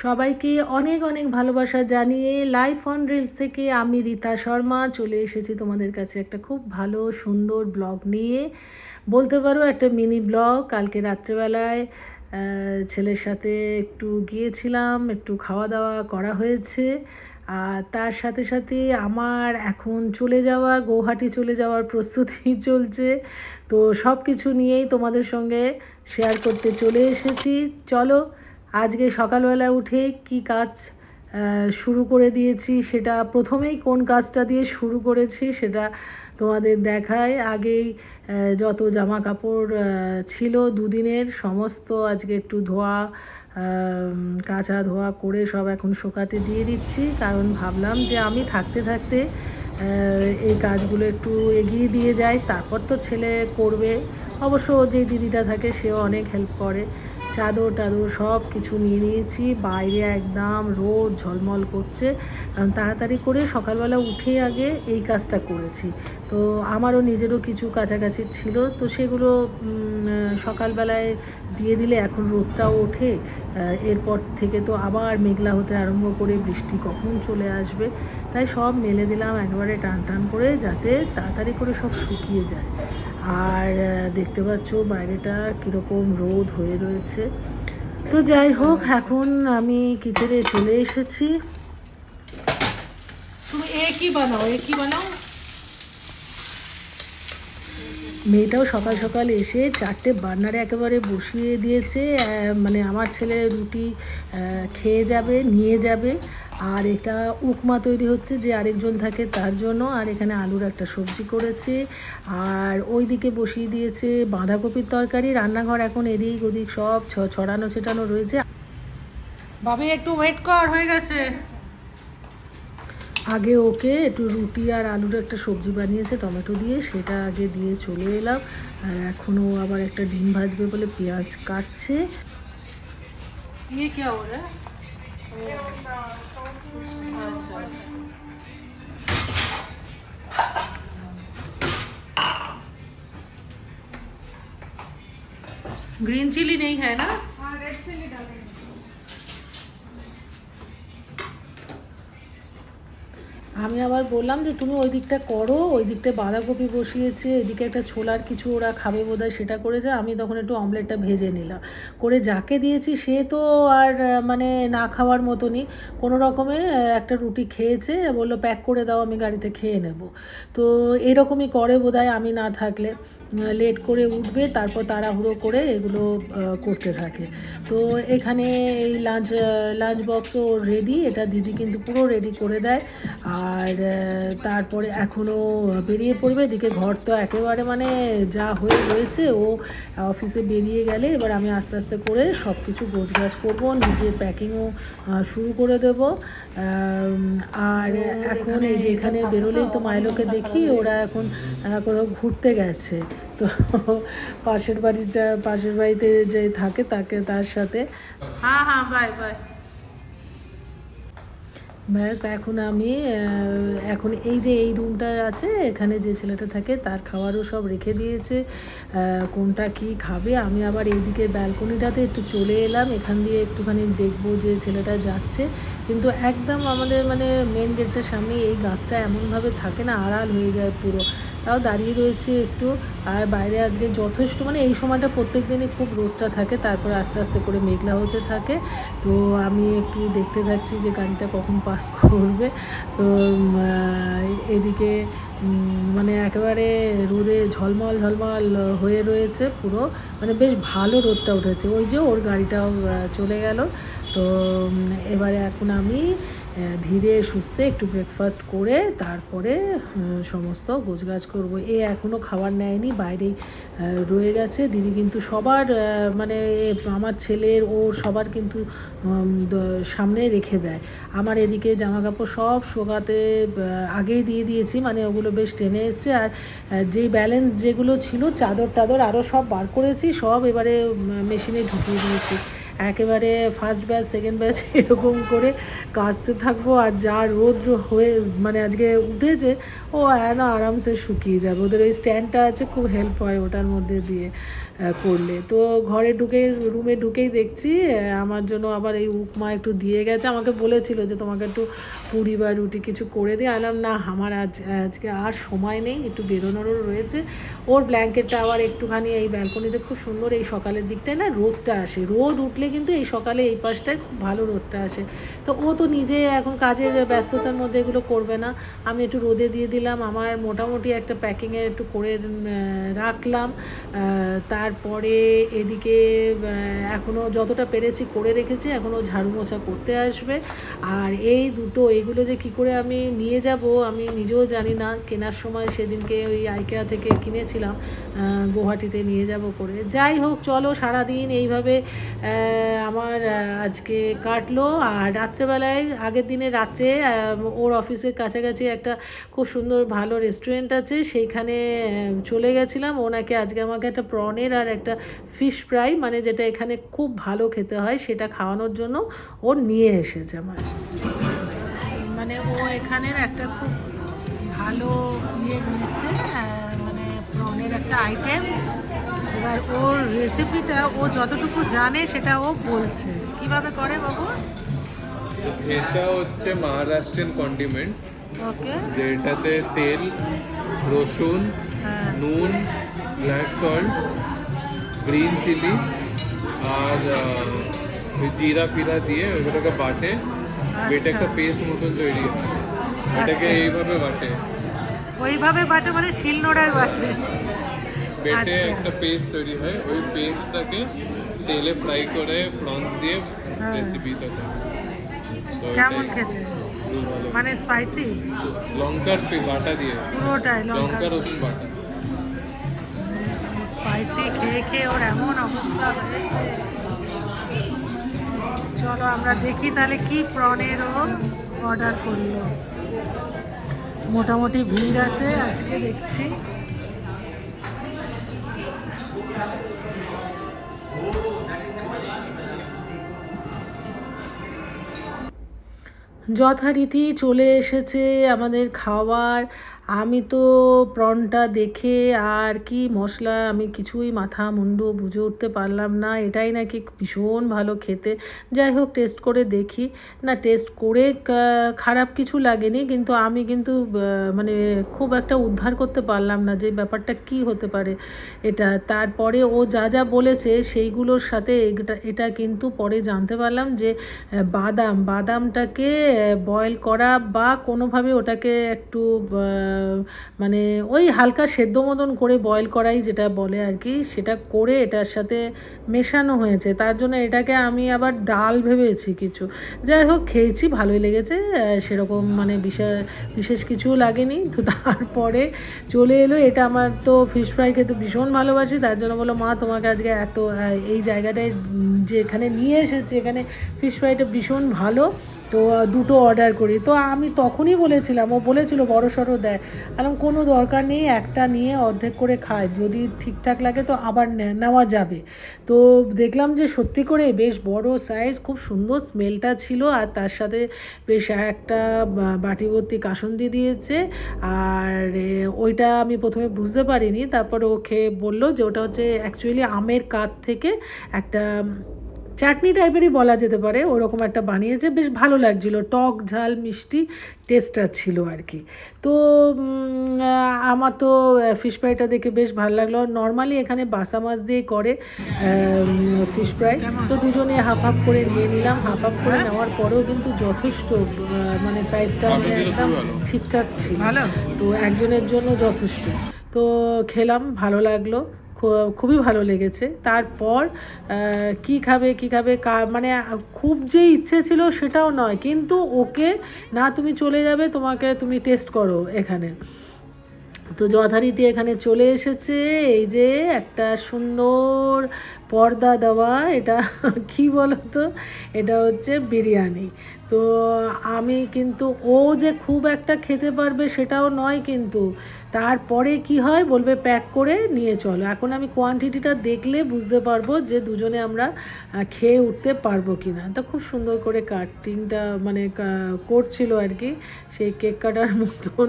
সবাইকে অনেক অনেক ভালোবাসা জানিয়ে লাইফ অন রিলস থেকে আমি রীতা শর্মা চলে এসেছি তোমাদের কাছে একটা খুব ভালো, সুন্দর ব্লগ নিয়ে। বলতে পারো একটা মিনি ব্লগ, কালকে রাত্রেবেলায় ছেলের সাথে একটু গিয়েছিলাম, একটু খাওয়া দাওয়া করা হয়েছে। আর তার সাথে সাথে আমার এখন চলে যাওয়া, গৌহাটি চলে যাওয়ার প্রস্তুতি চলছে। তো সব কিছু নিয়েই তোমাদের সঙ্গে শেয়ার করতে চলে এসেছি। চলো আজকে সকালবেলা উঠে কি কাজ শুরু করে দিয়েছি সেটা প্রথমেই কোন কাজটা দিয়ে শুরু করেছি সেটা তোমাদের দেখায়। আগেই যত জামা কাপড় ছিল দুদিনের সমস্ত আজকে একটু ধোয়া কাচা ধোয়া করে সব এখন শোকাতে দিয়ে দিচ্ছি। কারণ ভাবলাম যে আমি থাকতে থাকতে এই কাজগুলো একটু এগিয়ে দিয়ে যাই। তারপর তো ছেলে করবে। অবশ্য যে দিদিটা থাকে সেও অনেক হেল্প করে। চাদর টাদর সব কিছু নিয়ে নিয়েছি। বাইরে একদম রোদ ঝলমল করছে। কারণ তাড়াতাড়ি করে সকালবেলা উঠে আগে এই কাজটা করেছি। তো আমারও নিজেরও কিছু কাছাকাছি ছিল। তো সেগুলো সকালবেলায় দিয়ে দিলে এখন রোদটাও ওঠে। এরপর থেকে তো আবার মেঘলা হতে আরম্ভ করে বৃষ্টি কখন চলে আসবে। তাই সব মেলে দিলাম, একবারে টান টান করে যাতে তাড়াতাড়ি করে সব শুকিয়ে যায়। আর দেখতে পাচ্ছ বাইরেটা কীরকম রোদ হয়ে রয়েছে। তো যাই হোক এখন আমি কিচেনে চলে এসেছি। তুমি বানাও? একই বানাও? মেয়েটাও সকাল সকাল এসে চারটে বার্নারে একেবারে বসিয়ে দিয়েছে। মানে আমার ছেলে রুটি খেয়ে যাবে নিয়ে যাবে। আর এটা উপমা তৈরি হচ্ছে যে আরেকজন থাকে তার জন্য আর এখানে আলুর একটা সবজি করেছে আর ওইদিকে বসিয়ে দিয়েছে বাঁধাকপির তরকারি রান্নাঘর এখন এদিক ওদিক সব ছ- ছড়ানো ছেটানো রয়েছে ভাবি একটু ওয়েট কর হয়ে গেছে আগে ওকে একটু রুটি আর আলুর একটা সবজি বানিয়েছে টমেটো দিয়ে সেটা আগে দিয়ে চলে এলাম আর এখনও আবার একটা ডিম ভাজবে বলে পেঁয়াজ কাটছে ये क्या हो रहा है ग्रीन चिली नहीं है ना? আমি আবার বললাম যে তুমি ওই দিকটা করো, ওই দিকটা বাঁধাকপি বসিয়েছে, এদিকে একটা ছোলার কিছু ওরা খাবে বোধহয়, সেটা করেছে, আমি তখন একটু অমলেটটা ভেজে নিলাম। করে যাকে দিয়েছি সে তো আর মানে না খাওয়ার মতনই, কোনো রকমে একটা রুটি খেয়েছে, বলল, প্যাক করে দাও, আমি গাড়িতে খেয়ে নেব। তো এরকমই করে বোধহয় আমি না থাকলে। লেট করে উঠবে তারপর তাড়াহুড়ো করে এগুলো করতে থাকে। তো এখানে এই লাঞ্চ লাঞ্চ বক্সও রেডি এটা দিদি কিন্তু পুরো রেডি করে দেয়। আর তারপরে এখনও বেরিয়ে পড়বে এদিকে ঘর তো একেবারে মানে যা হয়ে রয়েছে ও অফিসে বেরিয়ে গেলে এবার আমি আস্তে আস্তে করে সব কিছু গোছগাছ করব নিজে প্যাকিংও শুরু করে দেবো। আর এখন এই যে এখানে বেরোলেই তো মাইলোকে দেখি ওরা এখন কোথাও ঘুরতে গেছে। তো পাশের বাড়িটা পাশের বাড়িতে যে থাকে তাকে তার সাথে। হ্যাঁ হ্যাঁ বাই বাই। ব্যাস এখন আমি এখন এই যে এই রুমটা আছে এখানে যে ছেলেটা থাকে তার খাওয়ারও সব রেখে দিয়েছে। কোনটা কি খাবে? আমি আবার এইদিকে ব্যালকনিটাতে একটু চলে এলাম। এখান দিয়ে একটুখানি দেখব যে ছেলেটা যাচ্ছে। কিন্তু একদম আমাদের মানে মেন গেটটার সামনে এই গাছটা এমনভাবে থাকে না আড়াল হয়ে যায় পুরো। তাও দাঁড়িয়ে রয়েছে একটু। আর বাইরে আজকে যথেষ্ট মানে এই সময়টা প্রত্যেক দিনই খুব রোদটা থাকে, তারপরে আস্তে আস্তে করে মেঘলা হতে থাকে। তো আমি একটু দেখতে থাকছি যে গাড়িটা কখন পাস করবে। তো এদিকে মানে একেবারে রোদে ঝলমল ঝলমল হয়ে রয়েছে পুরো। মানে বেশ ভালো রোদটা উঠেছে। ওই যে ওর গাড়িটাও চলে গেল। তো এবারে এখন আমি ধীরে সুস্থে একটু ব্রেকফাস্ট করে তারপরে সমস্ত গোছগাছ করব। এ এখনও খাবার নেয়নি, বাইরেই রয়ে গেছে। দিদি কিন্তু সবার মানে আমার ছেলের, ওর সবার কিন্তু সামনে রেখে দেয়। আমার এদিকে জামা কাপড় সব শোকাতে আগেই দিয়ে দিয়েছি মানে ওগুলো বেশ টেনে এসছে। আর যেই ব্যালেন্স যেগুলো ছিল চাদর টাদর আরও সব বার করেছি, সব এবারে মেশিনে ঢুকিয়ে দিয়েছি। একেবারে ফার্স্ট ব্যাচ সেকেন্ড ব্যাচ এরকম করে কাচতে থাকব আর যা রোদ হয়ে মানে আজকে উঠেছে, ও না আরামসে শুকিয়ে যাবে। ওদের ওই স্ট্যান্ডটা আছে, খুব হেল্প হয় ওটার মধ্যে দিয়ে। করলে। তো ঘরে ঢুকে রুমে ঢুকেই দেখছি আমার জন্য আবার এই উপমা একটু দিয়ে গেছে। আমাকে বলেছিল যে তোমাকে একটু পুরি বা রুটি কিছু করে দিয়ে আলাম না আমার আজ আজকে আর সময় নেই একটু বেরোনোরও রয়েছে। ওর ব্ল্যাঙ্কেটটা আবার একটুখানি এই ব্যালকনিতে খুব সুন্দর এই সকালের দিকটায় না রোদটা আসে। রোদ উঠলে কিন্তু এই সকালে এই পাশটায় খুব ভালো রোদটা আসে। তো ও তো নিজে এখন কাজের ব্যস্ততার মধ্যে এগুলো করবে না। আমি একটু রোদে দিয়ে দিলাম। আমার মোটামুটি একটা প্যাকিংয়ে একটু করে রাখলাম। আহ, তারপরে এদিকে এখনও যতটা পেরেছি করে রেখেছি এখনও ঝাড়ু মোছা করতে আসবে। আর এই দুটো, এগুলো যে কি করে আমি নিয়ে যাব, আমি নিজেও জানি না। কেনার সময় সেদিনকে ওই আইকেয়া থেকে কিনেছিলাম গুয়াহাটিতে নিয়ে যাব করে। যাই হোক, চলো সারাদিন এইভাবে আমার আজকে কাটলো। আর রাত্রেবেলায়, আগের দিনে রাত্রে ওর অফিসের কাছাকাছি একটা খুব সুন্দর ভালো রেস্টুরেন্ট আছে। সেইখানে চলে গেছিলাম। ও নাকি আজকে আমাকে একটা প্রনের আর একটা ফিশ ফ্রাই মানে যেটা এখানে খুব ভালো খেতে হয় সেটা খাওয়ানোর জন্য ও নিয়ে এসেছে আমার। মানে ও এখানের একটা খুব ভালো ইয়ে নিয়েছে মানে প্রনের একটা আইটেম এবার ওর রেসিপিটা ও যতটুকু জানে সেটা ও বলছে। কীভাবে করে বাবু? থেচা হচ্ছে মহারাষ্ট্রিয়ান কন্ডিমেন্ট ওকে যেটাতে তেল রসুন হ্যাঁ। নুন ব্ল্যাক সল্ট গ্রিন চিলি আর আহ, ওই জিরা ফিরা দিয়ে ওগুলোকে বাটে বেটে একটা পেস্ট মতন তৈরি হয় এটাকে আচ্ছা। এইভাবে বাটে ওইভাবে বাটে মানে শিলনোড়ায় বাটে বেটে আচ্ছা। একটা পেস্ট তৈরি হয় ওই পেস্টটাকে তেলে ফ্রাই করে প্রনস দিয়ে হ্যাঁ। রেসিপিটা করে তো কেমন এটাই খেতে খুব ভালো মানে স্পাইসি লঙ্কার পে- বাটা দিয়ে পুরোটাই লঙ্কা লঙ্কা রসুন বাটা স্পাইসি খেয়ে খেয়ে ওর এমন অবস্থা হয়েছে। চলো আমরা দেখি তাহলে কি প্রণের অর্ডার করল। মোটামুটি ভিড় আছে, আজকে দেখছি। যথারীতি চলে এসেছে আমাদের খাবার আমি তো প্রনটা দেখে আর কি মশলা, আমি কিছুই মাথা মুন্ডু বুঝে উঠতে পারলাম না। এটাই নাকি ভীষণ ভালো খেতে। যাই হোক টেস্ট করে দেখি। না টেস্ট করে খারাপ কিছু লাগেনি, কিন্তু আমি কিন্তু মানে খুব একটা উদ্ধার করতে পারলাম না যে ব্যাপারটা কি হতে পারে এটা। তারপরে ও যা যা বলেছে, সেইগুলোর সাথে এটা এটা কিন্তু পরে জানতে পারলাম যে বাদাম। বাদামটাকে বয়েল করা বা কোনোভাবে ওটাকে একটু মানে ওই হালকা সেদ্ধ মতন করে বয়েল করাই যেটা বলে আর কি সেটা করে এটার সাথে মেশানো হয়েছে। তার জন্য এটাকে আমি আবার ডাল ভেবেছি কিছু। যাই হোক খেয়েছি ভালোই লেগেছে সেরকম মানে বিশেষ বিশেষ কিছু লাগেনি। তো তারপরে চলে এলো এটা আমার তো ফিশ ফ্রাই খেতে ভীষণ ভালোবাসি তার জন্য বলল মা তোমাকে আজকে এত এই জায়গাটায় উম, যে এখানে নিয়ে এসেছি এখানে ফিশ ফ্রাইটা ভীষণ ভালো। তো দুটো অর্ডার করি। তো আমি তখনই বলেছিলাম, ও বলেছিল, বড় সড়ো দেয়। আলাম কোনো দরকার নেই, একটা নিয়ে অর্ধেক করে খায়। যদি ঠিকঠাক লাগে তো আবার নেওয়া যাবে। তো দেখলাম যে সত্যি করে বেশ বড় সাইজ খুব সুন্দর স্মেলটা ছিল, আর তার সাথে বেশ একটা বাটি ভর্তি কাসুন্দি দিয়েছে। আর ওইটা আমি প্রথমে বুঝতে পারিনি। তারপর ও খেয়ে বলল যে, ওটা হচ্ছে অ্যাকচুয়ালি আমের কাঠ থেকে একটা চাটনি টাইপেরই বলা যেতে পারে। ওরকম একটা বানিয়েছে বেশ ভালো লাগছিল। টক ঝাল মিষ্টি টেস্টটা ছিল আর কি তো আমার তো ফিশ ফ্রাইটা দেখে বেশ ভালো লাগল। নর্মালি এখানে বাসা মাছ দিয়ে করে ফিশ ফ্রাই তো দুজনে হাফ হাফ করে নিয়ে নিলাম। হাফ হাফ করে নেওয়ার পরেও কিন্তু যথেষ্ট মানে সাইজটা Quality একদম ঠিকঠাক ছিল। তো একজনের জন্য যথেষ্ট। তো খেলাম ভালো লাগল। খুবই ভালো লেগেছে। তারপর কি খাবে কি খাবে মানে খুব যে ইচ্ছে ছিল সেটাও নয়। কিন্তু ওকে, না, তুমি চলে যাবে, তোমাকে তুমি টেস্ট করো এখানে। তো যথারীতি এখানে চলে এসেছে। এই যে একটা সুন্দর পর্দা দেওয়া, এটা কি বলতো? এটা হচ্ছে বিরিয়ানি। তো আমি কিন্তু ও যে খুব একটা খেতে পারবে সেটাও নয় কিন্তু তারপরে কি হয়? বলবে প্যাক করে নিয়ে চলো। এখন আমি কোয়ান্টিটিটা দেখলে বুঝতে পারব যে দুজনে আমরা খেয়ে উঠতে পারব কি না তা খুব সুন্দর করে কাটিংটা মানে করছিল আর কি। সেই কেক কাটার মতন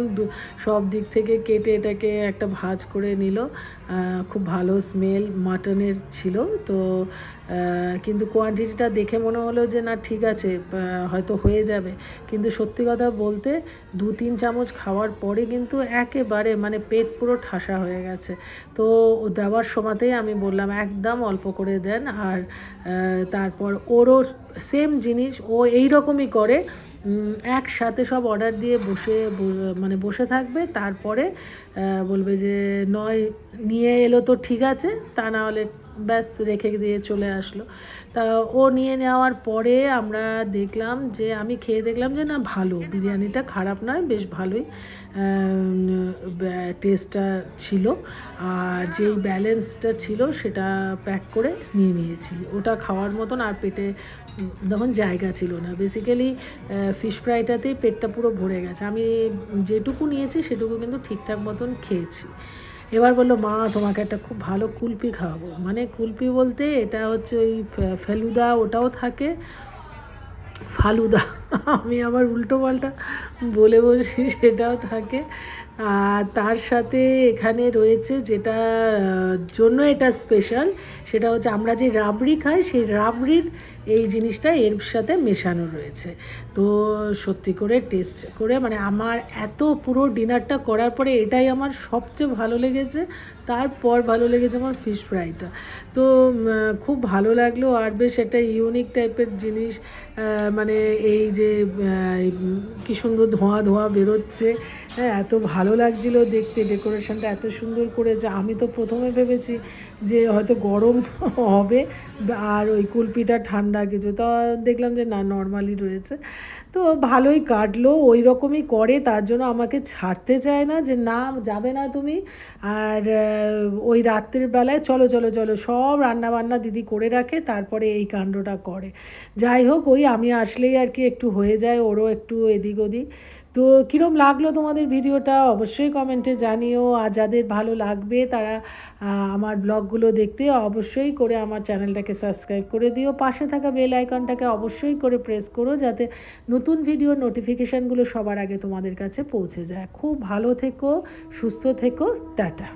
সব দিক থেকে কেটে এটাকে একটা ভাজ করে নিল। খুব ভালো স্মেল মাটনের ছিল। তো কিন্তু কোয়ান্টিটিটা দেখে মনে হলো যে না, ঠিক আছে হয়তো হয়ে যাবে। কিন্তু সত্যি কথা বলতে দু তিন চামচ খাওয়ার পরে কিন্তু একেবারে মানে পেট পুরো ঠাসা হয়ে গেছে। তো দেওয়ার সময়তেই আমি বললাম, একদম অল্প করে দেন। আর তারপর ওরও সেম জিনিস, ও এই রকমই করে একসাথে সব অর্ডার দিয়ে বসে মানে বসে থাকবে। তারপরে বলবে যে, নয়, নিয়ে এলো তো ঠিক আছে, তা না হলে ব্যাস রেখে দিয়ে চলে আসলো। তা ও নিয়ে নেওয়ার পরে আমরা দেখলাম যে, আমি খেয়ে দেখলাম যে, না, ভালো। বিরিয়ানিটা খারাপ নয়, বেশ ভালোই টেস্টটা ছিল। আর যেই ব্যালেন্সটা ছিল, সেটা প্যাক করে নিয়ে নিয়েছি। ওটা খাওয়ার মতন আর পেটে, তখন জায়গা ছিল না। বেসিক্যালি ফিশ ফ্রাইটাতেই পেটটা পুরো ভরে গেছে। আমি যেটুকু নিয়েছি, সেটুকু কিন্তু ঠিকঠাক মতন খেয়েছি। এবার বলল, মা, তোমাকে একটা খুব ভালো কুলপি খাওয়াবো। মানে কুলপি বলতে এটা হচ্ছে ওই ফেলুদা ওটাও থাকে, ফালুদা। আমি আবার উল্টো পাল্টা বলে বসি, সেটাও থাকে। আর তার সাথে এখানে রয়েছে যেটা জন্য এটা স্পেশাল সেটা হচ্ছে আমরা যে রাবড়ি খাই, সেই রাবড়ির এই জিনিসটা এর সাথে মেশানো রয়েছে। তো সত্যি করে টেস্ট করে মানে আমার এত পুরো ডিনারটা করার পরে এটাই আমার সবচেয়ে ভালো লেগেছে। তারপর ভালো লেগেছে আমার ফিশ ফ্রাইটা তো খুব ভালো লাগল। আর বেশ একটা ইউনিক টাইপের জিনিস। মানে এই যে কী সুন্দর ধোঁয়া ধোঁয়া বেরোচ্ছে। হ্যাঁ এত ভালো লাগছিল দেখতে, ডেকোরেশনটা এত সুন্দর করেছে। আমি তো প্রথমে ভেবেছি যে হয়তো গরম হবে, আর ওই কুলপিটা ঠান্ডা কিছু। তো দেখলাম যে না নর্মালি রয়েছে। তো ভালোই কাটলো ওই রকমই করে, তার জন্য আমাকে ছাড়তে চায় না যে না, যাবে না তুমি। আর ওই রাত্রের বেলায় চলো চলো চলো, সব রান্না বান্না দিদি করে রাখে, তারপরে এই কাণ্ডটা করে। যাই হোক, ওই আমি আসলেই আর কি একটু হয়ে যায়, ওরও একটু এদিক ওদিক। তো কীরম লাগল তোমাদের ভিডিওটা? অবশ্যই কমেন্টে জানিও। আর যাদের ভালো লাগবে তারা আমার ব্লগগুলো দেখতে অবশ্যই করে আমার চ্যানেলটাকে সাবস্ক্রাইব করে দিও। পাশে থাকা বেল আইকনটাকে অবশ্যই করে প্রেস করো যাতে নতুন ভিডিও নোটিফিকেশানগুলো সবার আগে তোমাদের কাছে পৌঁছে যায়। খুব ভালো থেকো, সুস্থ থেকো, টাটা।